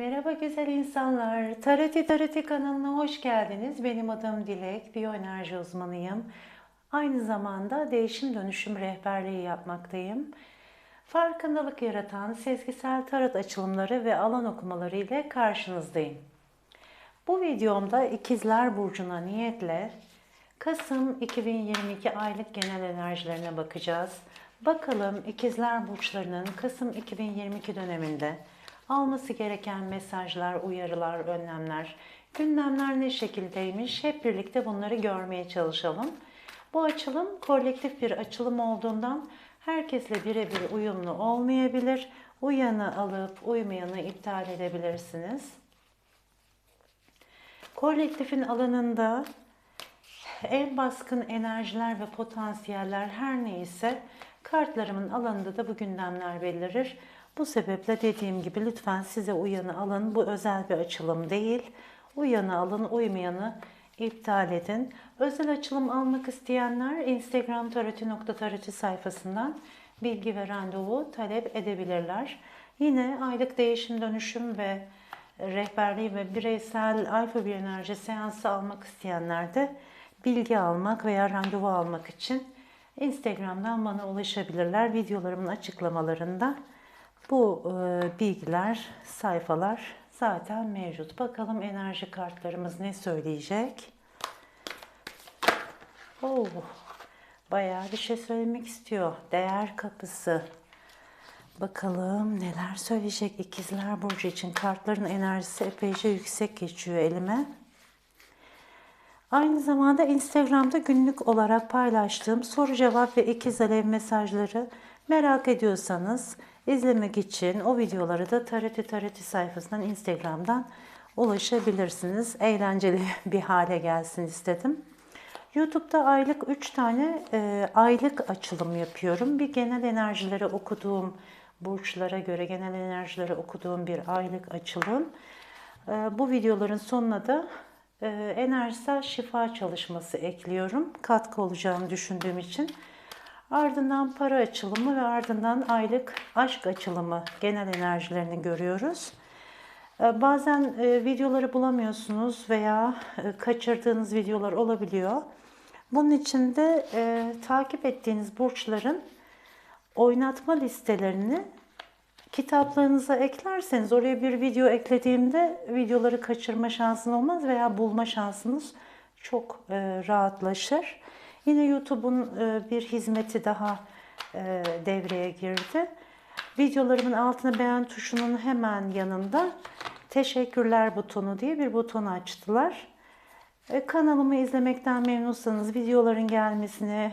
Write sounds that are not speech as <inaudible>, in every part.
Merhaba güzel insanlar. Tarati Tarati kanalına hoş geldiniz. Benim adım Dilek, biyoenerji uzmanıyım. Aynı zamanda değişim dönüşüm rehberliği yapmaktayım. Farkındalık yaratan sezgisel tarot açılımları ve alan okumaları ile karşınızdayım. Bu videomda İkizler Burcu'na niyetle Kasım 2022 aylık genel enerjilerine bakacağız. Bakalım İkizler Burçlarının Kasım 2022 döneminde alması gereken mesajlar, uyarılar, önlemler, gündemler ne şekildeymiş hep birlikte bunları görmeye çalışalım. Bu açılım kolektif bir açılım olduğundan herkesle birebir uyumlu olmayabilir. Uyanı alıp uymayanı iptal edebilirsiniz. Kolektifin alanında en baskın enerjiler ve potansiyeller her neyse kartlarımın alanında da bu gündemler belirir. Bu sebeple dediğim gibi lütfen size uyanı alın. Bu özel bir açılım değil. Uyanı alın, uymayanı iptal edin. Özel açılım almak isteyenler Instagram taroti.taroti sayfasından bilgi ve randevu talep edebilirler. Yine aylık değişim dönüşüm ve rehberliği ve bireysel alfa bir enerji seansı almak isteyenler de bilgi almak veya randevu almak için Instagram'dan bana ulaşabilirler. Videolarımın açıklamalarında bu e, bilgiler, sayfalar zaten mevcut. Bakalım enerji kartlarımız ne söyleyecek? Oh, bayağı bir şey söylemek istiyor. Değer kapısı. Bakalım neler söyleyecek İkizler Burcu için. Kartların enerjisi epeyce yüksek geçiyor elime. Aynı zamanda Instagram'da günlük olarak paylaştığım soru cevap ve ikiz alev mesajları merak ediyorsanız izlemek için o videoları da Tarati Tarati sayfasından Instagram'dan ulaşabilirsiniz. Eğlenceli <laughs> bir hale gelsin istedim. YouTube'da aylık 3 tane e, aylık açılım yapıyorum. Bir genel enerjileri okuduğum burçlara göre genel enerjileri okuduğum bir aylık açılım. E, bu videoların sonuna da e, enerjisel şifa çalışması ekliyorum. Katkı olacağını düşündüğüm için. Ardından para açılımı ve ardından aylık aşk açılımı genel enerjilerini görüyoruz. E, bazen e, videoları bulamıyorsunuz veya e, kaçırdığınız videolar olabiliyor. Bunun için de e, takip ettiğiniz burçların oynatma listelerini kitaplarınıza eklerseniz oraya bir video eklediğimde videoları kaçırma şansın olmaz veya bulma şansınız çok e, rahatlaşır. Yine YouTube'un e, bir hizmeti daha e, devreye girdi. Videolarımın altına beğen tuşunun hemen yanında teşekkürler butonu diye bir buton açtılar. E, kanalımı izlemekten memnunsanız, videoların gelmesini,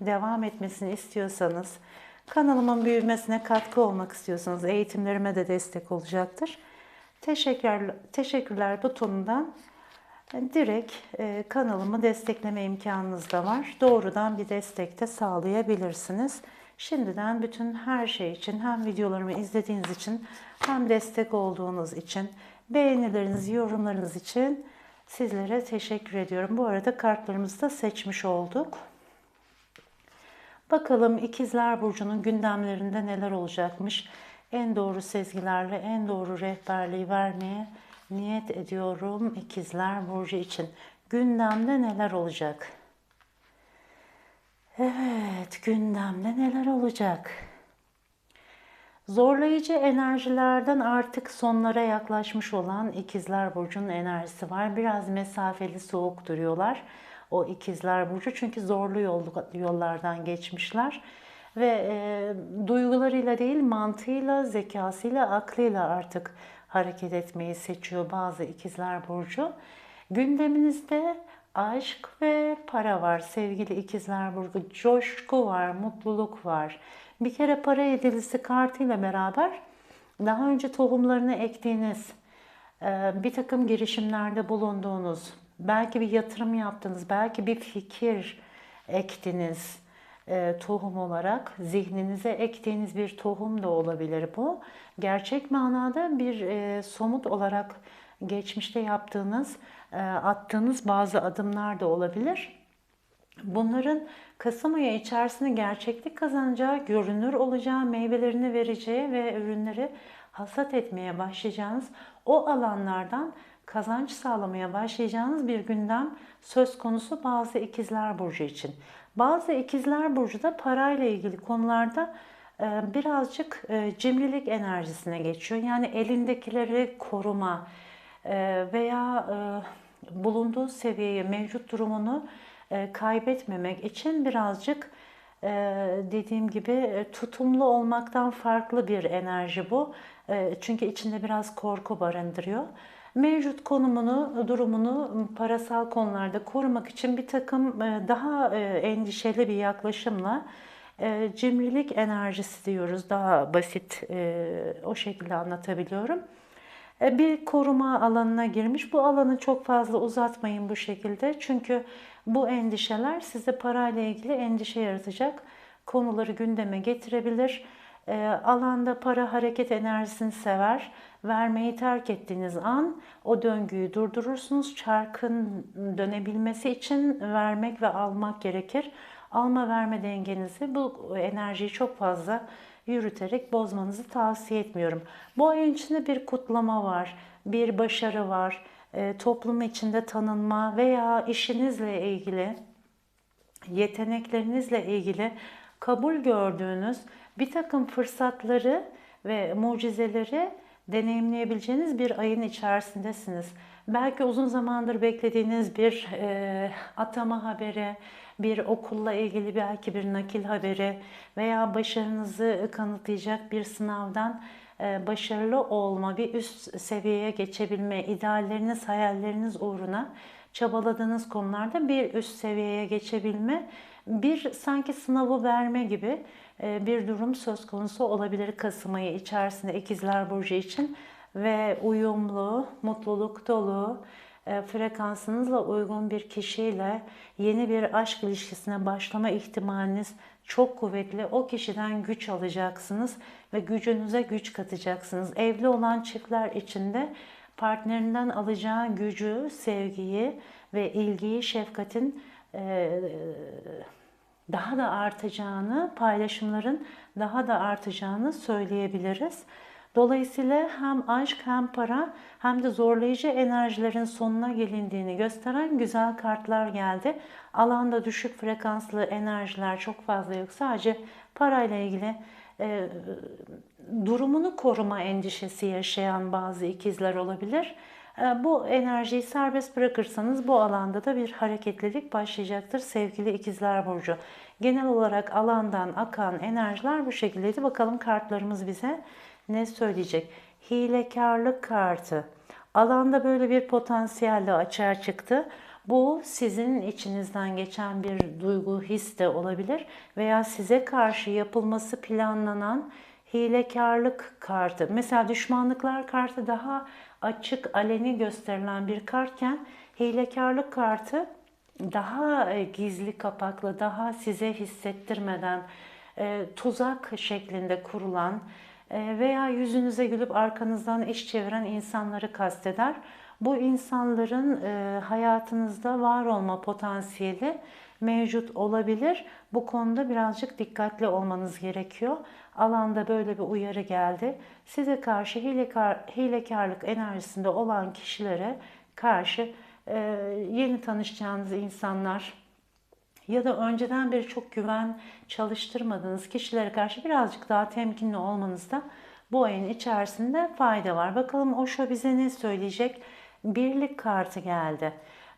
devam etmesini istiyorsanız, kanalımın büyümesine katkı olmak istiyorsanız eğitimlerime de destek olacaktır. Teşekkürler, teşekkürler butonundan direkt e, kanalımı destekleme imkanınız da var. Doğrudan bir destek de sağlayabilirsiniz. Şimdiden bütün her şey için hem videolarımı izlediğiniz için hem destek olduğunuz için beğenileriniz, yorumlarınız için sizlere teşekkür ediyorum. Bu arada kartlarımızı da seçmiş olduk. Bakalım İkizler Burcu'nun gündemlerinde neler olacakmış. En doğru sezgilerle en doğru rehberliği vermeye niyet ediyorum İkizler Burcu için. Gündemde neler olacak? Evet, gündemde neler olacak? Zorlayıcı enerjilerden artık sonlara yaklaşmış olan İkizler Burcu'nun enerjisi var. Biraz mesafeli, soğuk duruyorlar o İkizler Burcu. Çünkü zorlu yollardan geçmişler ve e, duygularıyla değil mantığıyla, zekasıyla, aklıyla artık hareket etmeyi seçiyor bazı ikizler burcu. Gündeminizde aşk ve para var sevgili ikizler burcu. Coşku var, mutluluk var. Bir kere para edilisi kartıyla beraber daha önce tohumlarını ektiğiniz, e, bir takım girişimlerde bulunduğunuz, belki bir yatırım yaptınız, belki bir fikir ektiniz e, tohum olarak zihninize ektiğiniz bir tohum da olabilir bu. Gerçek manada bir e, somut olarak geçmişte yaptığınız, e, attığınız bazı adımlar da olabilir. Bunların Kasım ayı içerisinde gerçeklik kazanacağı, görünür olacağı, meyvelerini vereceği ve ürünleri hasat etmeye başlayacağınız o alanlardan kazanç sağlamaya başlayacağınız bir gündem söz konusu bazı ikizler burcu için. Bazı ikizler burcu da parayla ilgili konularda e, birazcık e, cimrilik enerjisine geçiyor. Yani elindekileri koruma e, veya bulunduğu seviyeyi, mevcut durumunu kaybetmemek için birazcık dediğim gibi tutumlu olmaktan farklı bir enerji bu. Çünkü içinde biraz korku barındırıyor mevcut konumunu, durumunu parasal konularda korumak için bir takım e, daha e, endişeli bir yaklaşımla e, cimrilik enerjisi diyoruz. Daha basit o şekilde anlatabiliyorum. Bir koruma alanına girmiş. Bu alanı çok fazla uzatmayın bu şekilde. Çünkü bu endişeler size parayla ilgili endişe yaratacak konuları gündeme getirebilir. Alanda para hareket enerjisini sever vermeyi terk ettiğiniz an o döngüyü durdurursunuz. Çarkın dönebilmesi için vermek ve almak gerekir. Alma verme dengenizi bu enerjiyi çok fazla yürüterek bozmanızı tavsiye etmiyorum. Bu ayın içinde bir kutlama var, bir başarı var, e, toplum içinde tanınma veya işinizle ilgili, yeteneklerinizle ilgili kabul gördüğünüz bir takım fırsatları ve mucizeleri deneyimleyebileceğiniz bir ayın içerisindesiniz. Belki uzun zamandır beklediğiniz bir e, atama haberi, bir okulla ilgili belki bir nakil haberi veya başarınızı kanıtlayacak bir sınavdan e, başarılı olma, bir üst seviyeye geçebilme, idealleriniz, hayalleriniz uğruna çabaladığınız konularda bir üst seviyeye geçebilme, bir sanki sınavı verme gibi bir durum söz konusu olabilir Kasım ayı içerisinde İkizler Burcu için ve uyumlu, mutluluk dolu, e, frekansınızla uygun bir kişiyle yeni bir aşk ilişkisine başlama ihtimaliniz çok kuvvetli. O kişiden güç alacaksınız ve gücünüze güç katacaksınız. Evli olan çiftler içinde partnerinden alacağı gücü, sevgiyi ve ilgiyi, şefkatin e, daha da artacağını, paylaşımların daha da artacağını söyleyebiliriz. Dolayısıyla hem aşk hem para hem de zorlayıcı enerjilerin sonuna gelindiğini gösteren güzel kartlar geldi. Alanda düşük frekanslı enerjiler çok fazla yok. Sadece parayla ilgili e, durumunu koruma endişesi yaşayan bazı ikizler olabilir. E, bu enerjiyi serbest bırakırsanız bu alanda da bir hareketlilik başlayacaktır sevgili ikizler burcu. Genel olarak alandan akan enerjiler bu şekildeydi. Bakalım kartlarımız bize ne söyleyecek? Hilekarlık kartı. Alanda böyle bir potansiyelle açığa çıktı. Bu sizin içinizden geçen bir duygu, his de olabilir veya size karşı yapılması planlanan hilekarlık kartı. Mesela düşmanlıklar kartı daha açık, aleni gösterilen bir kartken hilekarlık kartı daha e, gizli kapaklı, daha size hissettirmeden e, tuzak şeklinde kurulan e, veya yüzünüze gülüp arkanızdan iş çeviren insanları kasteder. Bu insanların hayatınızda var olma potansiyeli mevcut olabilir. Bu konuda birazcık dikkatli olmanız gerekiyor. Alanda böyle bir uyarı geldi. Size karşı hilekar, hilekarlık enerjisinde olan kişilere karşı e, yeni tanışacağınız insanlar ya da önceden beri çok güven çalıştırmadığınız kişilere karşı birazcık daha temkinli olmanızda bu ayın içerisinde fayda var. Bakalım Osho bize ne söyleyecek? Birlik kartı geldi.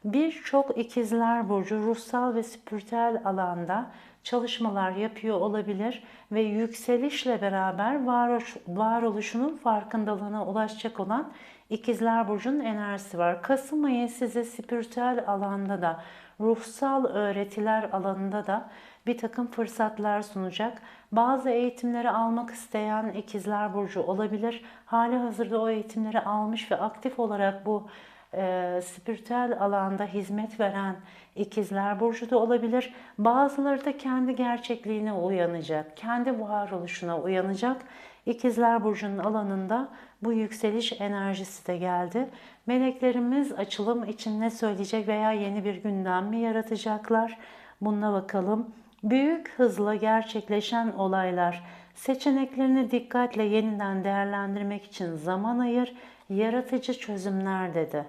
Birçok ikizler burcu ruhsal ve spiritüel alanda çalışmalar yapıyor olabilir ve yükselişle beraber varoluş, varoluşunun farkındalığına ulaşacak olan İkizler Burcu'nun enerjisi var. Kasım ayı size spiritüel alanda da, ruhsal öğretiler alanında da bir takım fırsatlar sunacak. Bazı eğitimleri almak isteyen ikizler burcu olabilir. Hali hazırda o eğitimleri almış ve aktif olarak bu e, spiritüel alanda hizmet veren ikizler burcu da olabilir. Bazıları da kendi gerçekliğine uyanacak, kendi varoluşuna uyanacak. İkizler burcunun alanında bu yükseliş enerjisi de geldi. Meleklerimiz açılım için ne söyleyecek veya yeni bir gündem mi yaratacaklar? Bununla bakalım. Büyük hızla gerçekleşen olaylar, Seçeneklerini dikkatle yeniden değerlendirmek için zaman ayır, yaratıcı çözümler dedi.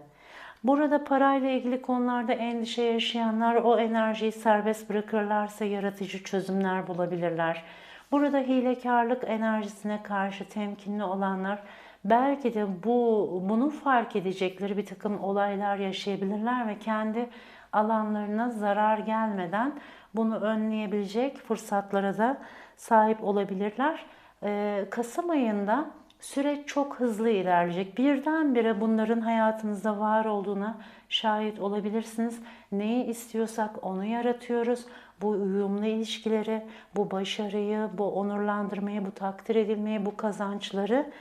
Burada parayla ilgili konularda endişe yaşayanlar o enerjiyi serbest bırakırlarsa yaratıcı çözümler bulabilirler. Burada hilekarlık enerjisine karşı temkinli olanlar belki de bu bunu fark edecekleri bir takım olaylar yaşayabilirler ve kendi alanlarına zarar gelmeden bunu önleyebilecek fırsatlara da sahip olabilirler. Ee, Kasım ayında süreç çok hızlı ilerleyecek. Birdenbire bunların hayatınızda var olduğuna şahit olabilirsiniz. Neyi istiyorsak onu yaratıyoruz. Bu uyumlu ilişkileri, bu başarıyı, bu onurlandırmayı, bu takdir edilmeyi, bu kazançları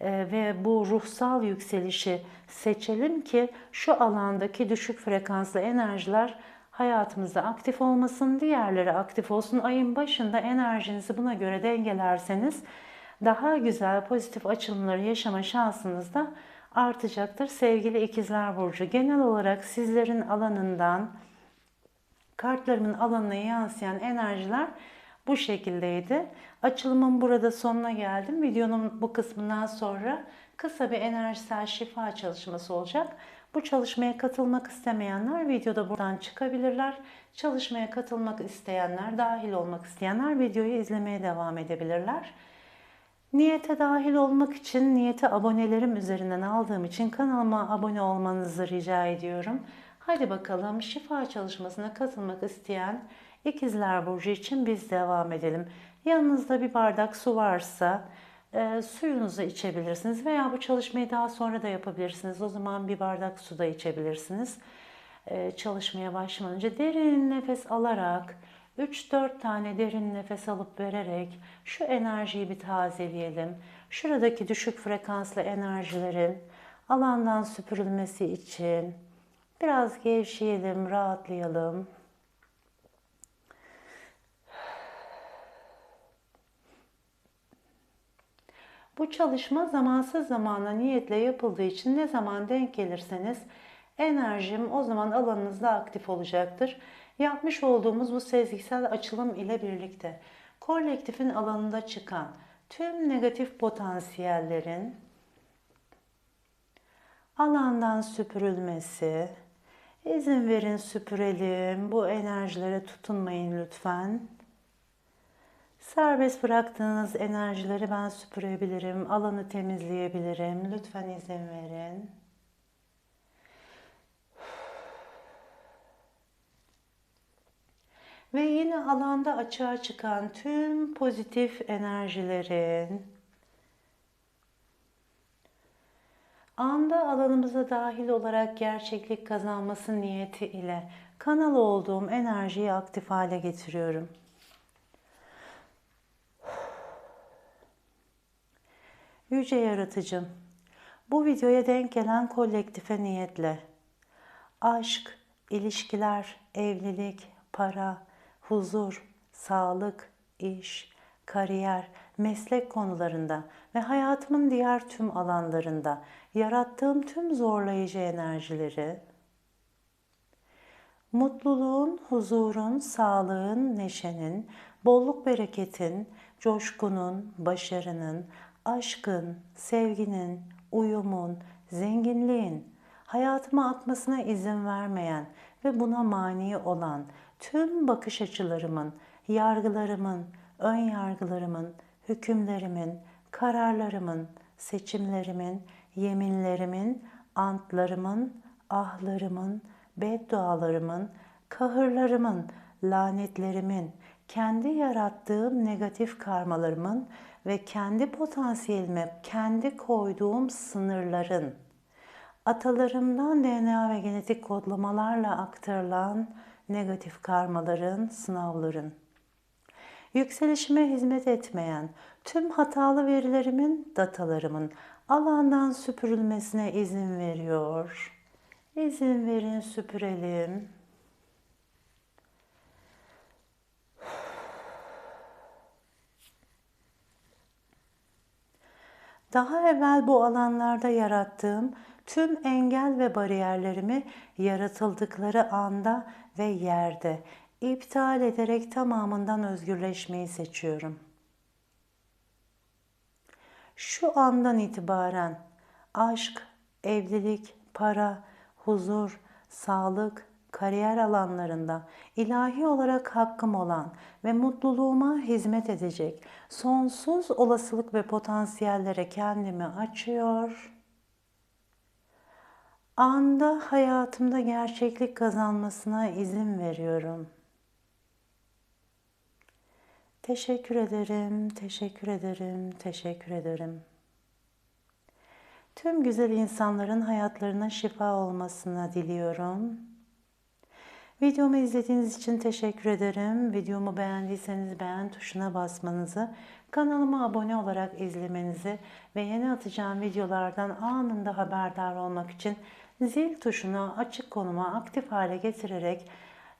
e, ve bu ruhsal yükselişi seçelim ki şu alandaki düşük frekanslı enerjiler hayatımızda aktif olmasın, diğerleri aktif olsun. Ayın başında enerjinizi buna göre dengelerseniz daha güzel pozitif açılımları yaşama şansınız da artacaktır. Sevgili ikizler burcu genel olarak sizlerin alanından kartlarımın alanına yansıyan enerjiler bu şekildeydi. Açılımın burada sonuna geldim. Videonun bu kısmından sonra kısa bir enerjisel şifa çalışması olacak. Bu çalışmaya katılmak istemeyenler videoda buradan çıkabilirler. Çalışmaya katılmak isteyenler, dahil olmak isteyenler videoyu izlemeye devam edebilirler. Niyete dahil olmak için niyeti abonelerim üzerinden aldığım için kanalıma abone olmanızı rica ediyorum. Hadi bakalım şifa çalışmasına katılmak isteyen ikizler burcu için biz devam edelim. Yanınızda bir bardak su varsa e, suyunuzu içebilirsiniz veya bu çalışmayı daha sonra da yapabilirsiniz. O zaman bir bardak su da içebilirsiniz. E, çalışmaya başlamadan önce derin nefes alarak 3-4 tane derin nefes alıp vererek şu enerjiyi bir tazeleyelim. Şuradaki düşük frekanslı enerjilerin alandan süpürülmesi için biraz gevşeyelim, rahatlayalım. Bu çalışma zamansız zamana niyetle yapıldığı için ne zaman denk gelirseniz enerjim o zaman alanınızda aktif olacaktır. Yapmış olduğumuz bu sezgisel açılım ile birlikte kolektifin alanında çıkan tüm negatif potansiyellerin alandan süpürülmesi, izin verin süpürelim, bu enerjilere tutunmayın lütfen. Serbest bıraktığınız enerjileri ben süpürebilirim, alanı temizleyebilirim. Lütfen izin verin. Ve yine alanda açığa çıkan tüm pozitif enerjilerin anda alanımıza dahil olarak gerçeklik kazanması niyeti ile kanal olduğum enerjiyi aktif hale getiriyorum. Yüce Yaratıcım, bu videoya denk gelen kolektife niyetle. Aşk, ilişkiler, evlilik, para, huzur, sağlık, iş, kariyer, meslek konularında ve hayatımın diğer tüm alanlarında yarattığım tüm zorlayıcı enerjileri mutluluğun, huzurun, sağlığın, neşenin, bolluk bereketin, coşkunun, başarının, aşkın, sevginin, uyumun, zenginliğin hayatıma akmasına izin vermeyen ve buna mani olan tüm bakış açılarımın, yargılarımın, ön yargılarımın, hükümlerimin, kararlarımın, seçimlerimin, yeminlerimin, antlarımın, ahlarımın, beddualarımın, kahırlarımın, lanetlerimin, kendi yarattığım negatif karmalarımın ve kendi potansiyelime kendi koyduğum sınırların atalarımdan DNA ve genetik kodlamalarla aktarılan negatif karmaların, sınavların yükselişime hizmet etmeyen tüm hatalı verilerimin, datalarımın alandan süpürülmesine izin veriyor. İzin verin süpürelim. Daha evvel bu alanlarda yarattığım tüm engel ve bariyerlerimi yaratıldıkları anda ve yerde iptal ederek tamamından özgürleşmeyi seçiyorum. şu andan itibaren aşk, evlilik, para, huzur, sağlık, kariyer alanlarında ilahi olarak hakkım olan ve mutluluğuma hizmet edecek sonsuz olasılık ve potansiyellere kendimi açıyor. Anda hayatımda gerçeklik kazanmasına izin veriyorum. Teşekkür ederim, teşekkür ederim, teşekkür ederim. Tüm güzel insanların hayatlarına şifa olmasını diliyorum. Videomu izlediğiniz için teşekkür ederim. Videomu beğendiyseniz beğen tuşuna basmanızı, kanalıma abone olarak izlemenizi ve yeni atacağım videolardan anında haberdar olmak için zil tuşunu açık konuma aktif hale getirerek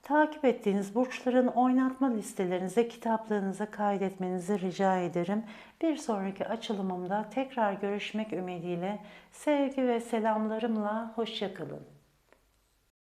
takip ettiğiniz burçların oynatma listelerinize, kitaplığınıza kaydetmenizi rica ederim. Bir sonraki açılımımda tekrar görüşmek ümidiyle sevgi ve selamlarımla hoşçakalın.